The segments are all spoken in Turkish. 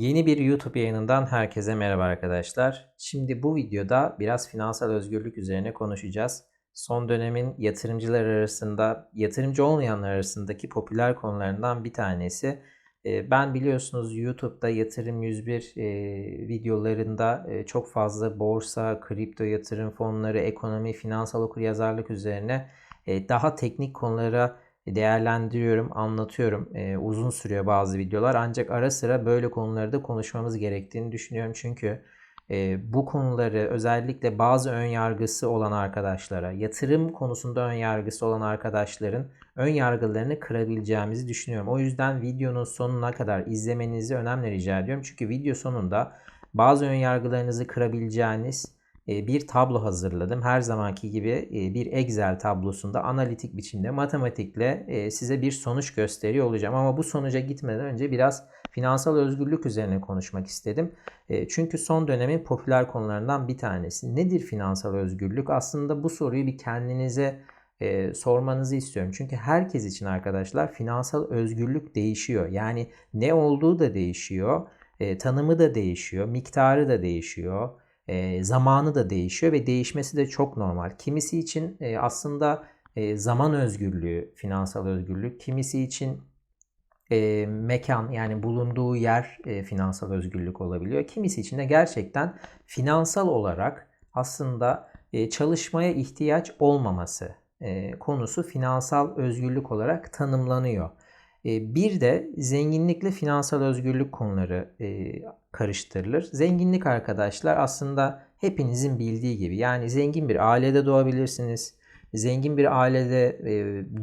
Yeni bir YouTube yayınından herkese merhaba arkadaşlar. Şimdi bu videoda biraz finansal özgürlük üzerine konuşacağız. Son dönemin yatırımcılar arasında, yatırımcı olmayanlar arasındaki popüler konularından bir tanesi. Ee, Ben biliyorsunuz YouTube'da Yatırım 101 e, videolarında e, çok fazla borsa, kripto yatırım fonları, ekonomi, finansal okuryazarlık üzerine e, daha teknik konulara değerlendiriyorum, anlatıyorum. Ee, uzun sürüyor bazı videolar ancak ara sıra böyle konuları da konuşmamız gerektiğini düşünüyorum. Çünkü e, bu konuları özellikle bazı ön yargısı olan arkadaşlara, yatırım konusunda ön yargısı olan arkadaşların ön yargılarını kırabileceğimizi düşünüyorum. O yüzden videonun sonuna kadar izlemenizi önemli rica ediyorum. Çünkü video sonunda bazı ön yargılarınızı kırabileceğiniz e, bir tablo hazırladım. Her zamanki gibi e, bir Excel tablosunda analitik biçimde matematikle e, size bir sonuç gösteriyor olacağım. Ama bu sonuca gitmeden önce biraz finansal özgürlük üzerine konuşmak istedim. Çünkü son dönemin popüler konularından bir tanesi. Nedir finansal özgürlük? Aslında bu soruyu bir kendinize sormanızı istiyorum. Çünkü herkes için arkadaşlar finansal özgürlük değişiyor. Yani ne olduğu da değişiyor, tanımı da değişiyor, miktarı da değişiyor e, zamanı da değişiyor ve değişmesi de çok normal. Kimisi için e, aslında e, zaman özgürlüğü, finansal özgürlük, kimisi için e, mekan yani bulunduğu yer e, finansal özgürlük olabiliyor. Kimisi için de gerçekten finansal olarak aslında e, çalışmaya ihtiyaç olmaması e, konusu finansal özgürlük olarak tanımlanıyor. Bir de zenginlikle finansal özgürlük konuları karıştırılır. Zenginlik arkadaşlar aslında hepinizin bildiği gibi yani zengin bir ailede doğabilirsiniz. Zengin bir ailede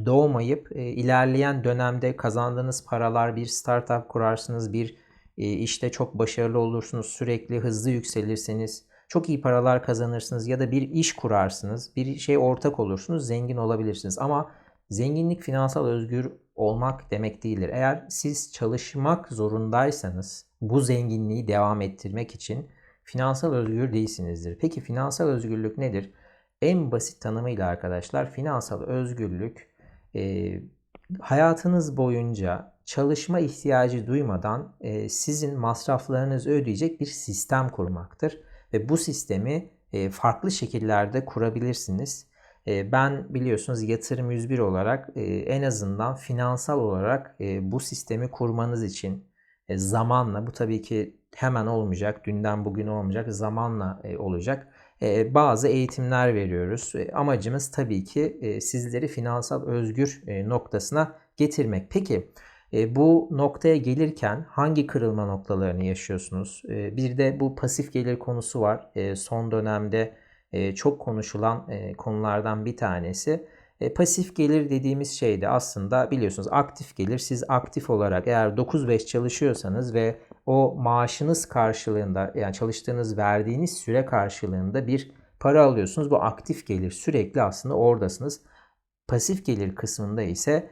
doğmayıp ilerleyen dönemde kazandığınız paralar bir startup kurarsınız, bir işte çok başarılı olursunuz, sürekli hızlı yükselirsiniz, çok iyi paralar kazanırsınız ya da bir iş kurarsınız, bir şey ortak olursunuz, zengin olabilirsiniz. Ama zenginlik finansal özgür olmak demek değildir. Eğer siz çalışmak zorundaysanız bu zenginliği devam ettirmek için finansal özgür değilsinizdir. Peki finansal özgürlük nedir? En basit tanımıyla arkadaşlar finansal özgürlük e, hayatınız boyunca çalışma ihtiyacı duymadan e, sizin masraflarınızı ödeyecek bir sistem kurmaktır. Ve bu sistemi e, farklı şekillerde kurabilirsiniz. Ee, ben biliyorsunuz yatırım 101 olarak e, en azından finansal olarak e, bu sistemi kurmanız için e, zamanla bu tabii ki hemen olmayacak, dünden bugün olmayacak, zamanla olacak. Bazı eğitimler veriyoruz. Amacımız tabii ki sizleri finansal özgür noktasına getirmek. Peki bu noktaya gelirken hangi kırılma noktalarını yaşıyorsunuz? Bir de bu pasif gelir konusu var. Son dönemde e, çok konuşulan e, konulardan bir tanesi. E, pasif gelir dediğimiz şey de aslında biliyorsunuz aktif gelir. Siz aktif olarak eğer 9-5 çalışıyorsanız ve o maaşınız karşılığında yani çalıştığınız verdiğiniz süre karşılığında bir para alıyorsunuz. Bu aktif gelir sürekli aslında oradasınız. Pasif gelir kısmında ise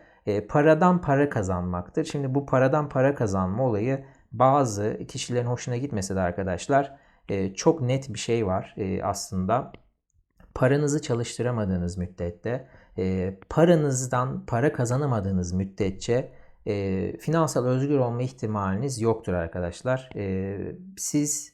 paradan para kazanmaktır. Şimdi bu paradan para kazanma olayı bazı kişilerin hoşuna gitmese de arkadaşlar e, çok net bir şey var e, aslında. Paranızı çalıştıramadığınız müddette, e, paranızdan para kazanamadığınız müddetçe e, finansal özgür olma ihtimaliniz yoktur arkadaşlar. Siz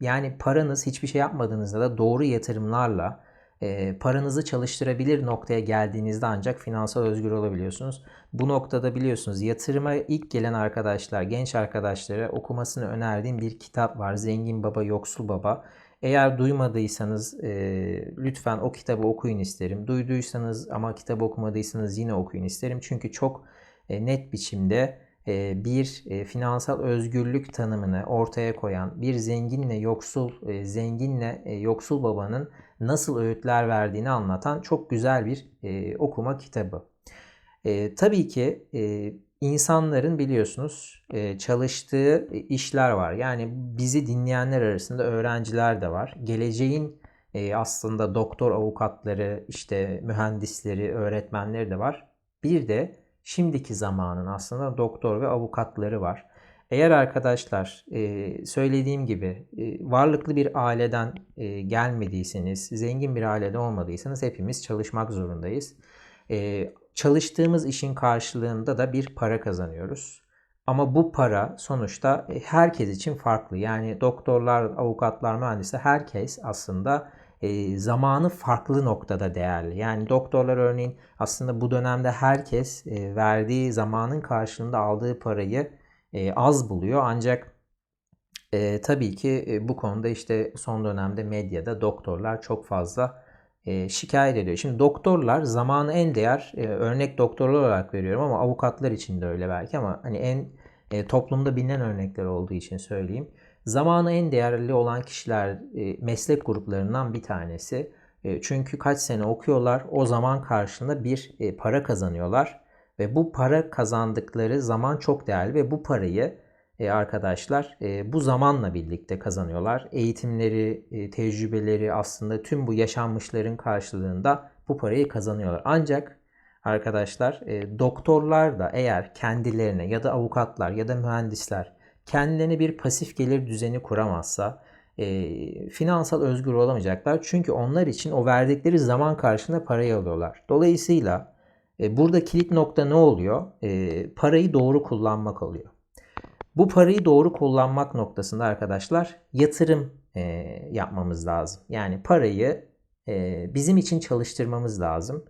yani paranız hiçbir şey yapmadığınızda da doğru yatırımlarla e, paranızı çalıştırabilir noktaya geldiğinizde ancak finansal özgür olabiliyorsunuz. Bu noktada biliyorsunuz yatırıma ilk gelen arkadaşlar, genç arkadaşlara okumasını önerdiğim bir kitap var. Zengin Baba, Yoksul Baba. Eğer duymadıysanız e, lütfen o kitabı okuyun isterim. Duyduysanız ama kitabı okumadıysanız yine okuyun isterim. Çünkü çok e, net biçimde e, bir e, finansal özgürlük tanımını ortaya koyan bir zenginle yoksul, e, zenginle yoksul babanın nasıl öğütler verdiğini anlatan çok güzel bir okuma kitabı. Tabii ki insanların biliyorsunuz çalıştığı işler var. Yani bizi dinleyenler arasında öğrenciler de var. Geleceğin aslında doktor avukatları, işte mühendisleri, öğretmenleri de var. Bir de şimdiki zamanın aslında doktor ve avukatları var. Eğer arkadaşlar e, söylediğim gibi e, varlıklı bir aileden e, gelmediyseniz, zengin bir ailede olmadıysanız hepimiz çalışmak zorundayız. Çalıştığımız işin karşılığında da bir para kazanıyoruz. Ama bu para sonuçta herkes için farklı. Yani doktorlar, avukatlar, mühendisler herkes aslında zamanı farklı noktada değerli. Yani doktorlar örneğin aslında bu dönemde herkes verdiği zamanın karşılığında aldığı parayı e, az buluyor. Ancak e, tabii ki e, bu konuda işte son dönemde medyada doktorlar çok fazla e, şikayet ediyor. Şimdi doktorlar zamanı en değer e, örnek doktorlar olarak veriyorum ama avukatlar için de öyle belki ama hani en e, toplumda bilinen örnekler olduğu için söyleyeyim. Zamanı en değerli olan kişiler e, meslek gruplarından bir tanesi. E, çünkü kaç sene okuyorlar o zaman karşılığında bir e, para kazanıyorlar ve bu para kazandıkları zaman çok değerli ve bu parayı e, arkadaşlar e, bu zamanla birlikte kazanıyorlar. Eğitimleri, e, tecrübeleri aslında tüm bu yaşanmışların karşılığında bu parayı kazanıyorlar. Ancak arkadaşlar e, doktorlar da eğer kendilerine ya da avukatlar ya da mühendisler kendilerine bir pasif gelir düzeni kuramazsa e, finansal özgür olamayacaklar. Çünkü onlar için o verdikleri zaman karşılığında parayı alıyorlar. Dolayısıyla e, burada kilit nokta ne oluyor? E, parayı doğru kullanmak oluyor. Bu parayı doğru kullanmak noktasında arkadaşlar yatırım e, yapmamız lazım. Yani parayı bizim için çalıştırmamız lazım.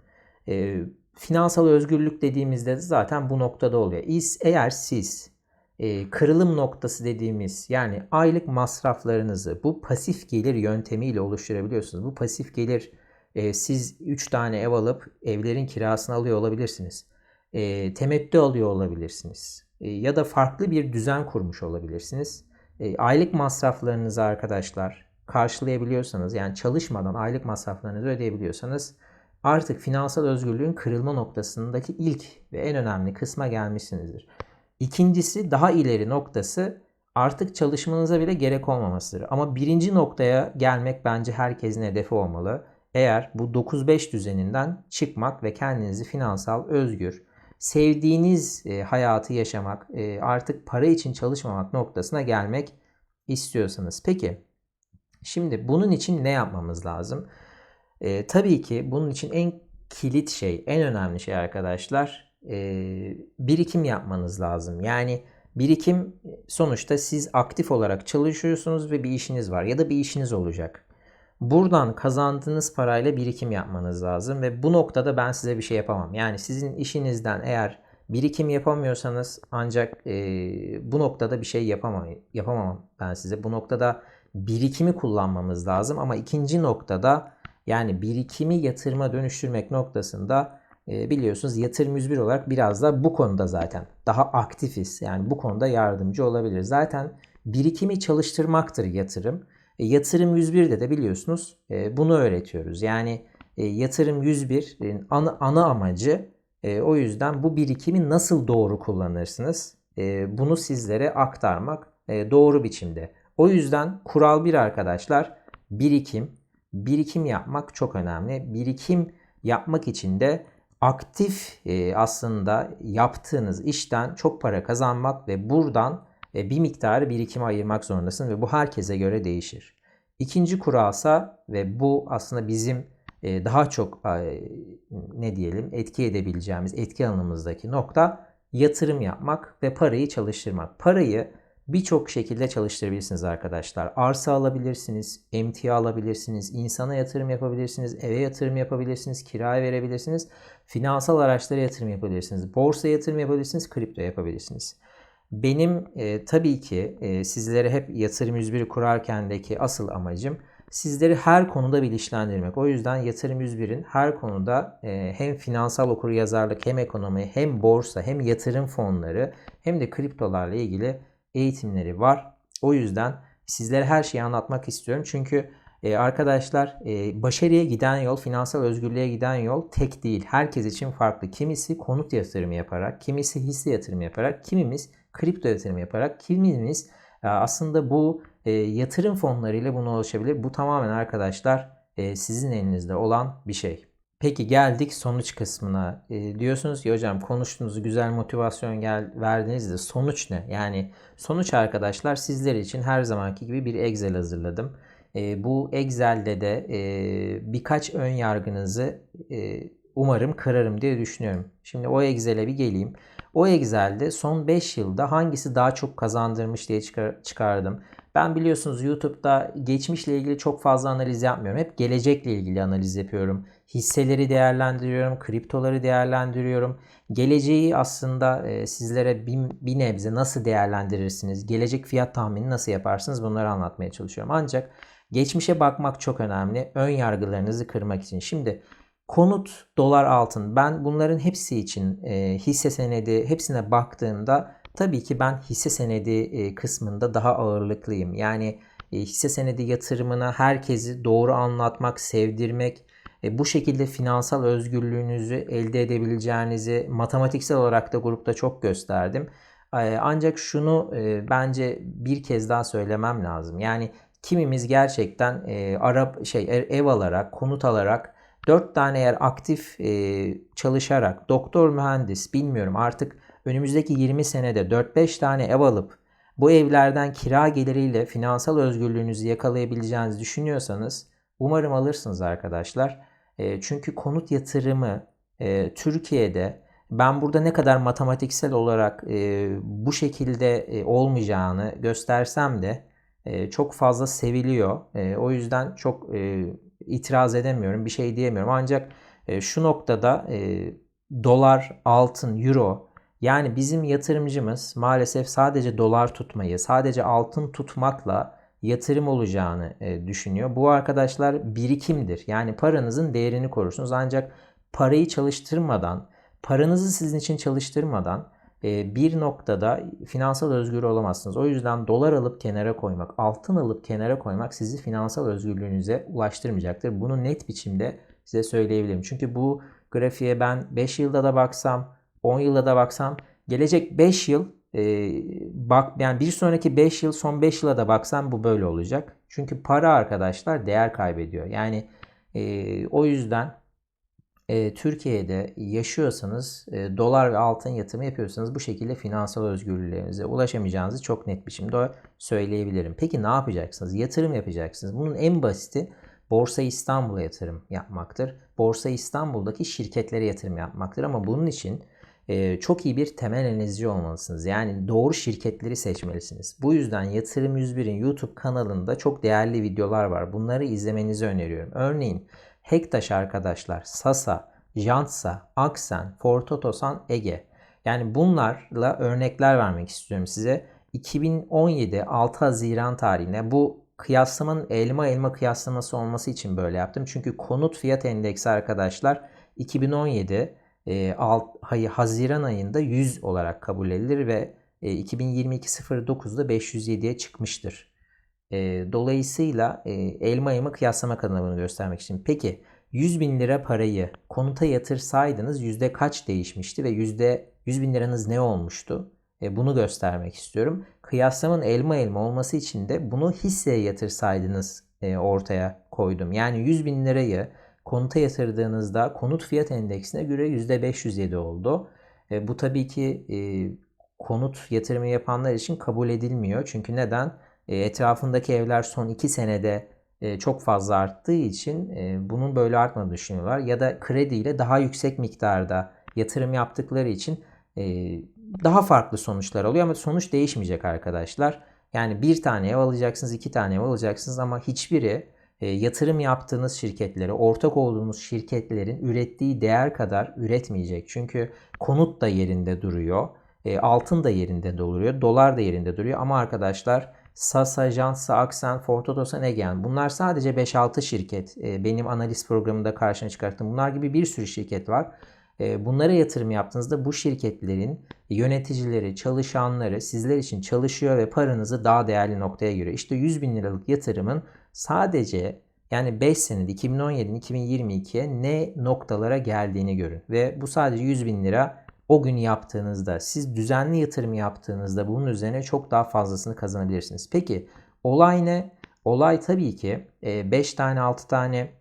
Finansal özgürlük dediğimizde de zaten bu noktada oluyor. Eğer siz e, kırılım noktası dediğimiz yani aylık masraflarınızı bu pasif gelir yöntemiyle oluşturabiliyorsunuz. Bu pasif gelir e, siz 3 tane ev alıp evlerin kirasını alıyor olabilirsiniz. E, temettü alıyor olabilirsiniz. E, ya da farklı bir düzen kurmuş olabilirsiniz. E, aylık masraflarınızı arkadaşlar karşılayabiliyorsanız yani çalışmadan aylık masraflarınızı ödeyebiliyorsanız artık finansal özgürlüğün kırılma noktasındaki ilk ve en önemli kısma gelmişsinizdir. İkincisi daha ileri noktası artık çalışmanıza bile gerek olmamasıdır. Ama birinci noktaya gelmek bence herkesin hedefi olmalı. Eğer bu 9-5 düzeninden çıkmak ve kendinizi finansal özgür, sevdiğiniz e, hayatı yaşamak, e, artık para için çalışmamak noktasına gelmek istiyorsanız. Peki şimdi bunun için ne yapmamız lazım? E, tabii ki bunun için en kilit şey, en önemli şey arkadaşlar e, birikim yapmanız lazım. Yani birikim sonuçta siz aktif olarak çalışıyorsunuz ve bir işiniz var ya da bir işiniz olacak. Buradan kazandığınız parayla birikim yapmanız lazım ve bu noktada ben size bir şey yapamam. Yani sizin işinizden eğer birikim yapamıyorsanız ancak e, bu noktada bir şey yapamam, yapamam ben size. Bu noktada birikimi kullanmamız lazım ama ikinci noktada yani birikimi yatırıma dönüştürmek noktasında e, biliyorsunuz yatırım 101 olarak biraz da bu konuda zaten daha aktifiz. Yani bu konuda yardımcı olabilir. Zaten birikimi çalıştırmaktır yatırım. E, yatırım 101'de de biliyorsunuz e, bunu öğretiyoruz. Yani e, yatırım 101'in ana, ana amacı o yüzden bu birikimi nasıl doğru kullanırsınız? Bunu sizlere aktarmak doğru biçimde. O yüzden kural bir arkadaşlar birikim. Birikim yapmak çok önemli. Birikim yapmak için de aktif aslında yaptığınız işten çok para kazanmak ve buradan bir miktarı birikime ayırmak zorundasın ve bu herkese göre değişir. İkinci kuralsa ve bu aslında bizim e, daha çok ne diyelim etki edebileceğimiz etki alanımızdaki nokta yatırım yapmak ve parayı çalıştırmak. Parayı birçok şekilde çalıştırabilirsiniz arkadaşlar. Arsa alabilirsiniz, emtia alabilirsiniz, insana yatırım yapabilirsiniz, eve yatırım yapabilirsiniz, kiraya verebilirsiniz, finansal araçlara yatırım yapabilirsiniz, borsa yatırım yapabilirsiniz, kripto yapabilirsiniz. Benim e, tabii ki e, sizlere hep yatırım 101'i kurarkendeki asıl amacım sizleri her konuda bilinçlendirmek. O yüzden Yatırım 101'in her konuda e, hem finansal okuryazarlık hem ekonomi hem borsa hem yatırım fonları hem de kriptolarla ilgili eğitimleri var. O yüzden sizlere her şeyi anlatmak istiyorum. Çünkü e, arkadaşlar e, başarıya giden yol, finansal özgürlüğe giden yol tek değil. Herkes için farklı. Kimisi konut yatırımı yaparak, kimisi hisse yatırımı yaparak, kimimiz kripto yatırımı yaparak, kimimiz e, aslında bu e, yatırım fonlarıyla buna ulaşabilir. Bu tamamen arkadaşlar e, sizin elinizde olan bir şey. Peki geldik sonuç kısmına. E, diyorsunuz ki hocam konuştunuz güzel motivasyon gel, verdiniz de sonuç ne? Yani sonuç arkadaşlar sizler için her zamanki gibi bir Excel hazırladım. E, bu Excel'de de e, birkaç ön yargınızı e, umarım kırarım diye düşünüyorum. Şimdi o Excel'e bir geleyim. O Excel'de son 5 yılda hangisi daha çok kazandırmış diye çıkar, çıkardım. Ben biliyorsunuz YouTube'da geçmişle ilgili çok fazla analiz yapmıyorum. Hep gelecekle ilgili analiz yapıyorum. Hisseleri değerlendiriyorum, kriptoları değerlendiriyorum. Geleceği aslında e, sizlere bir, bir nebze nasıl değerlendirirsiniz, gelecek fiyat tahmini nasıl yaparsınız bunları anlatmaya çalışıyorum. Ancak geçmişe bakmak çok önemli. Ön yargılarınızı kırmak için. Şimdi konut, dolar, altın ben bunların hepsi için e, hisse senedi hepsine baktığımda tabii ki ben hisse senedi e, kısmında daha ağırlıklıyım. Yani e, hisse senedi yatırımına herkesi doğru anlatmak, sevdirmek, e, bu şekilde finansal özgürlüğünüzü elde edebileceğinizi matematiksel olarak da grupta çok gösterdim. E, ancak şunu e, bence bir kez daha söylemem lazım. Yani kimimiz gerçekten e, Arap şey ev alarak, konut alarak 4 tane eğer aktif e, çalışarak doktor mühendis bilmiyorum artık önümüzdeki 20 senede 4-5 tane ev alıp bu evlerden kira geliriyle finansal özgürlüğünüzü yakalayabileceğinizi düşünüyorsanız umarım alırsınız arkadaşlar. E, çünkü konut yatırımı e, Türkiye'de ben burada ne kadar matematiksel olarak e, bu şekilde e, olmayacağını göstersem de e, çok fazla seviliyor. E, o yüzden çok e, itiraz edemiyorum, bir şey diyemiyorum. Ancak e, şu noktada e, dolar, altın, euro yani bizim yatırımcımız maalesef sadece dolar tutmayı, sadece altın tutmakla yatırım olacağını e, düşünüyor. Bu arkadaşlar birikimdir. Yani paranızın değerini korursunuz. Ancak parayı çalıştırmadan, paranızı sizin için çalıştırmadan bir noktada finansal özgür olamazsınız. O yüzden dolar alıp kenara koymak, altın alıp kenara koymak sizi finansal özgürlüğünüze ulaştırmayacaktır. Bunu net biçimde size söyleyebilirim. Çünkü bu grafiğe ben 5 yılda da baksam, 10 yılda da baksam, gelecek 5 yıl e, bak yani bir sonraki 5 yıl, son 5 yıla da baksam bu böyle olacak. Çünkü para arkadaşlar değer kaybediyor. Yani e, o yüzden e, Türkiye'de yaşıyorsanız e, dolar ve altın yatırımı yapıyorsanız bu şekilde finansal özgürlüğünüze ulaşamayacağınızı çok net biçimde söyleyebilirim. Peki ne yapacaksınız? Yatırım yapacaksınız. Bunun en basiti Borsa İstanbul'a yatırım yapmaktır. Borsa İstanbul'daki şirketlere yatırım yapmaktır ama bunun için e, çok iyi bir temel analizci olmalısınız. Yani doğru şirketleri seçmelisiniz. Bu yüzden Yatırım 101'in YouTube kanalında çok değerli videolar var. Bunları izlemenizi öneriyorum. Örneğin Hektaş arkadaşlar, Sasa, Jantsa, Aksen, Fortotosan, Ege. Yani bunlarla örnekler vermek istiyorum size. 2017 6 Haziran tarihine bu kıyaslamanın elma elma kıyaslaması olması için böyle yaptım. Çünkü konut fiyat endeksi arkadaşlar 2017 e, alt, Haziran ayında 100 olarak kabul edilir ve e, 2022 09'da 507'ye çıkmıştır. E, dolayısıyla e, elma elma kıyaslamak adına bunu göstermek için. Peki 100 bin lira parayı konuta yatırsaydınız yüzde kaç değişmişti ve yüzde 100 bin liranız ne olmuştu? E, bunu göstermek istiyorum. Kıyaslamanın elma elma olması için de bunu hisseye yatırsaydınız e, ortaya koydum. Yani 100 bin lirayı konuta yatırdığınızda konut fiyat endeksine göre %507 oldu. E, bu tabii ki e, konut yatırımı yapanlar için kabul edilmiyor. Çünkü neden? Etrafındaki evler son 2 senede çok fazla arttığı için bunun böyle artmadığını düşünüyorlar. Ya da krediyle daha yüksek miktarda yatırım yaptıkları için daha farklı sonuçlar oluyor ama sonuç değişmeyecek arkadaşlar. Yani bir tane ev alacaksınız, iki tane ev alacaksınız ama hiçbiri yatırım yaptığınız şirketlere, ortak olduğunuz şirketlerin ürettiği değer kadar üretmeyecek. Çünkü konut da yerinde duruyor, altın da yerinde duruyor, dolar da yerinde duruyor ama arkadaşlar Sasa, Jansa, Aksen, Fortotosan, Egen. Bunlar sadece 5-6 şirket. E, benim analiz programında karşına çıkarttım. Bunlar gibi bir sürü şirket var. E, bunlara yatırım yaptığınızda bu şirketlerin yöneticileri, çalışanları sizler için çalışıyor ve paranızı daha değerli noktaya giriyor. İşte 100 bin liralık yatırımın sadece yani 5 senede 2017'den 2022'ye ne noktalara geldiğini görün. Ve bu sadece 100 bin lira o gün yaptığınızda, siz düzenli yatırım yaptığınızda bunun üzerine çok daha fazlasını kazanabilirsiniz. Peki olay ne? Olay tabii ki 5 e, tane 6 tane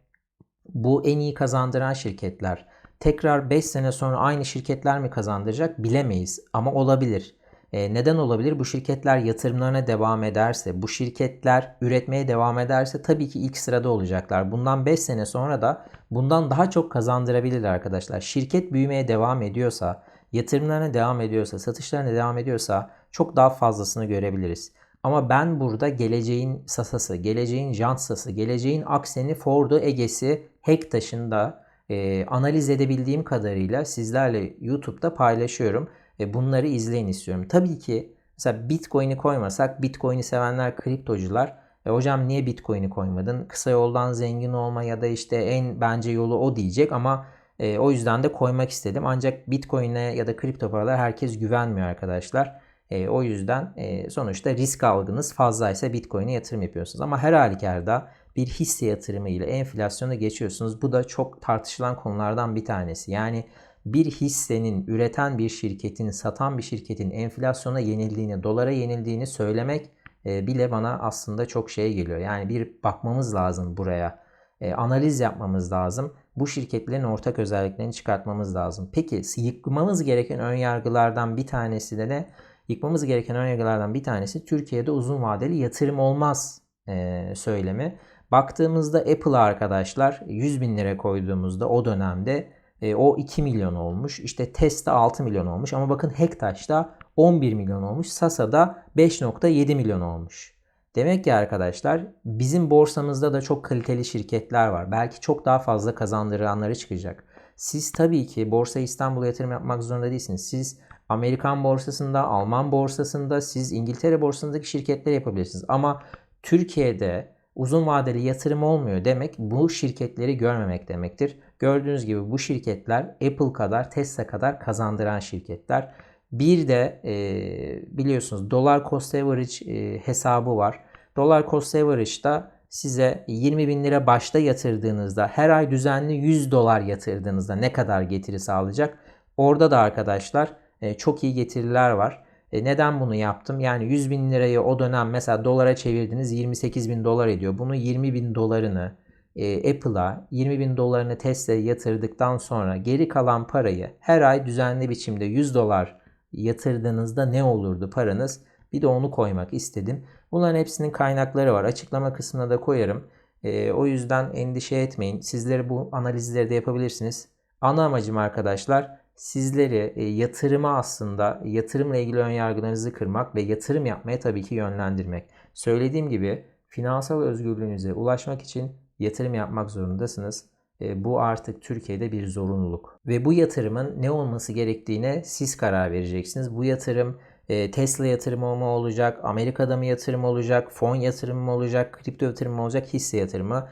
bu en iyi kazandıran şirketler tekrar 5 sene sonra aynı şirketler mi kazandıracak bilemeyiz ama olabilir. Neden olabilir? Bu şirketler yatırımlarına devam ederse, bu şirketler üretmeye devam ederse tabii ki ilk sırada olacaklar. Bundan 5 sene sonra da bundan daha çok kazandırabilir arkadaşlar. Şirket büyümeye devam ediyorsa, yatırımlarına devam ediyorsa, satışlarına devam ediyorsa çok daha fazlasını görebiliriz. Ama ben burada geleceğin Sasa'sı, geleceğin Jantsa'sı, geleceğin Aksen'i, Ford'u, Ege'si, Hektaş'ın da e, analiz edebildiğim kadarıyla sizlerle YouTube'da paylaşıyorum. E, bunları izleyin istiyorum. Tabii ki mesela Bitcoin'i koymasak, Bitcoin'i sevenler kriptocular e, hocam niye Bitcoin'i koymadın? Kısa yoldan zengin olma ya da işte en bence yolu o diyecek ama e, o yüzden de koymak istedim. Ancak Bitcoin'e ya da kripto paralar herkes güvenmiyor arkadaşlar. E, o yüzden e, sonuçta risk algınız fazlaysa Bitcoin'e yatırım yapıyorsunuz. Ama her halükarda bir hisse yatırımı ile enflasyonu geçiyorsunuz. Bu da çok tartışılan konulardan bir tanesi. Yani bir hissenin üreten bir şirketin, satan bir şirketin enflasyona yenildiğini, dolara yenildiğini söylemek e, bile bana aslında çok şey geliyor. Yani bir bakmamız lazım buraya. E, analiz yapmamız lazım. Bu şirketlerin ortak özelliklerini çıkartmamız lazım. Peki yıkmamız gereken ön yargılardan bir tanesi de ne? Yıkmamız gereken ön yargılardan bir tanesi Türkiye'de uzun vadeli yatırım olmaz e, söylemi. Baktığımızda Apple'a arkadaşlar 100 bin lira koyduğumuzda o dönemde e, o 2 milyon olmuş. İşte Tesla 6 milyon olmuş. Ama bakın Hektaş'ta 11 milyon olmuş. Sasa'da 5.7 milyon olmuş. Demek ki arkadaşlar bizim borsamızda da çok kaliteli şirketler var. Belki çok daha fazla kazandıranları çıkacak. Siz tabii ki Borsa İstanbul'a yatırım yapmak zorunda değilsiniz. Siz Amerikan borsasında, Alman borsasında, siz İngiltere borsasındaki şirketler yapabilirsiniz. Ama Türkiye'de uzun vadeli yatırım olmuyor demek bu şirketleri görmemek demektir. Gördüğünüz gibi bu şirketler Apple kadar, Tesla kadar kazandıran şirketler. Bir de e, biliyorsunuz dolar cost average e, hesabı var. Dolar cost average'da size 20 bin lira başta yatırdığınızda her ay düzenli 100 dolar yatırdığınızda ne kadar getiri sağlayacak? Orada da arkadaşlar e, çok iyi getiriler var. E, neden bunu yaptım? Yani 100 bin lirayı o dönem mesela dolara çevirdiniz 28 bin dolar ediyor. Bunu 20 bin dolarını e, Apple'a 20 bin dolarını Tesla'ya yatırdıktan sonra geri kalan parayı her ay düzenli biçimde 100 dolar yatırdığınızda ne olurdu paranız? Bir de onu koymak istedim. Bunların hepsinin kaynakları var. Açıklama kısmına da koyarım. E, o yüzden endişe etmeyin. Sizleri bu analizleri de yapabilirsiniz. Ana amacım arkadaşlar sizleri e, yatırıma aslında yatırımla ilgili ön yargılarınızı kırmak ve yatırım yapmaya tabii ki yönlendirmek. Söylediğim gibi finansal özgürlüğünüze ulaşmak için yatırım yapmak zorundasınız. E, bu artık Türkiye'de bir zorunluluk. Ve bu yatırımın ne olması gerektiğine siz karar vereceksiniz. Bu yatırım e, Tesla yatırımı mı olacak, Amerika'da mı yatırım olacak, fon yatırımı mı olacak, kripto yatırımı mı olacak, hisse yatırımı.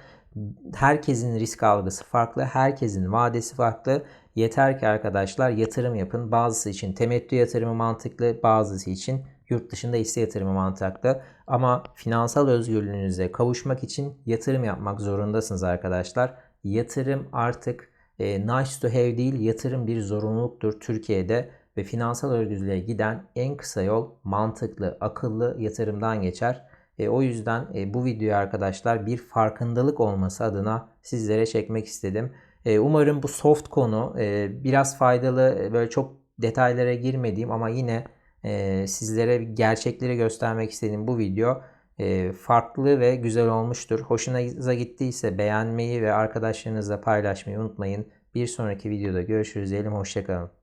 Herkesin risk algısı farklı, herkesin vadesi farklı. Yeter ki arkadaşlar yatırım yapın. Bazısı için temettü yatırımı mantıklı, bazısı için yurt dışında hisse yatırımı mantıklı. Ama finansal özgürlüğünüze kavuşmak için yatırım yapmak zorundasınız arkadaşlar. Yatırım artık e, nice to have değil, yatırım bir zorunluluktur Türkiye'de ve finansal özgürlüğe giden en kısa yol mantıklı, akıllı yatırımdan geçer. E, o yüzden e, bu videoyu arkadaşlar bir farkındalık olması adına sizlere çekmek istedim. E, umarım bu soft konu e, biraz faydalı, e, böyle çok detaylara girmediğim ama yine e, sizlere gerçekleri göstermek istediğim bu video farklı ve güzel olmuştur. Hoşunuza gittiyse beğenmeyi ve arkadaşlarınızla paylaşmayı unutmayın. Bir sonraki videoda görüşürüz diyelim. Hoşçakalın.